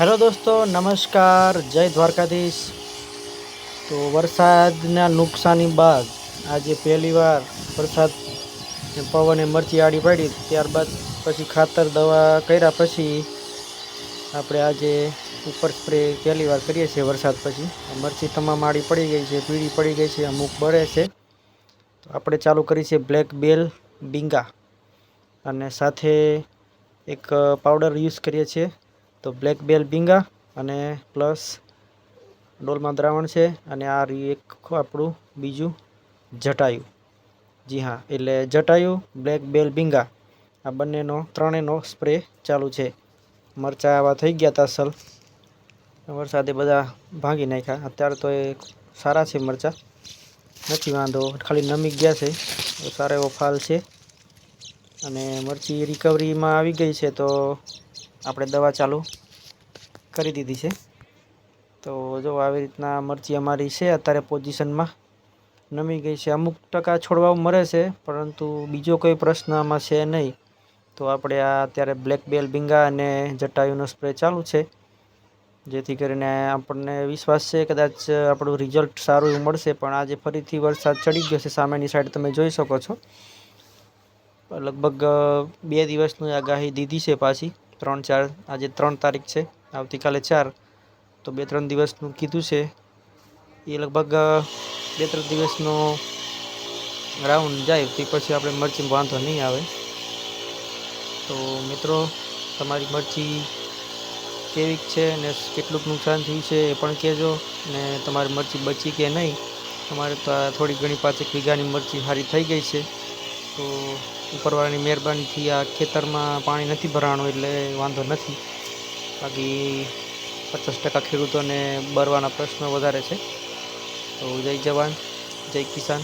Hello દોસ્તો, નમસ્કાર, જય દ્વારકાધીશ. તો વરસાદના નુકસાની બાદ આજે પહેલીવાર વરસાદ પવને મરચી આડી પાડી, ત્યારબાદ પછી ખાતર દવા કર્યા પછી આપણે આજે ઉપર સ્પ્રે પહેલીવાર કરીએ છીએ વરસાદ પછી. મરચી તમામ આડી પડી ગઈ છે, પીળી પડી ગઈ છે, અમુક બળે છે. તો આપણે ચાલુ કરી છે બ્લેક બેલ બીંગા અને સાથે એક પાવડર યુઝ કરીએ છીએ. તો બ્લેક બેલ ભીંગા અને પ્લસ ડોલમાં દ્રાવણ છે અને આ એક આપણું બીજું જટાયું. જી હા, એટલે જટાયું બ્લેક બેલ ભીંગા આ બંનેનો ત્રણેયનો સ્પ્રે ચાલુ છે. મરચાં આવા થઈ ગયા હતા અસલ. વરસાદે બધા ભાંગી નાખ્યા. અત્યારે તો એ સારા છે મરચાં. નથી વાંધો, ખાલી નમી ગયા છે. સારો એવો ફાલ છે. અને મરચી રિકવરીમાં આવી ગઈ છે તો આપણે દવા ચાલુ કરી દીધી છે. તો જો આવી રીતના મરચી અમારી છે, અત્યારે પોઝિશનમાં નમી ગઈ છે. અમુક ટકા છોડવા મરે છે, પરંતુ બીજો કોઈ પ્રશ્ન આમાં છે નહીં. તો આપણે આ અત્યારે બ્લેક બેલ ભીંગા અને જટાયુનો સ્પ્રે ચાલુ છે, જેથી કરીને આપણને વિશ્વાસ છે કદાચ આપણું રિઝલ્ટ સારું એવું મળશે, પણ આજે ફરીથી વરસાદ ચડી ગયો છે સામેની સાઈડ તમે જોઈ શકો છો. લગભગ બે દિવસની આગાહી દીધી છે પાછી. ત્રણ ચાર, આજે ત્રણ તારીખ છે, આવતીકાલે ચાર. તો બે ત્રણ દિવસનું કીધું છે. એ લગભગ બે ત્રણ દિવસનો રાઉન્ડ જાય, તે પછી આપણે મરચી વાંધો નહીં આવે. તો મિત્રો, તમારી મરચી કેવીક છે ને કેટલુંક નુકસાન થયું છે એ પણ કહેજો ને તમારી મરચી બચી કે નહીં. તમારે તો થોડી ઘણી પાંચેક વીઘાની મરચી સારી થઈ ગઈ છે. તો ઉપરવાળાની મહેરબાનીથી આ ખેતરમાં પાણી નથી ભરાણું એટલે વાંધો નથી. બાકી પચાસ ટકા ખેડૂતોને બરવાના પ્રશ્નો વધારે છે. તો જય જવાન, જય કિસાન.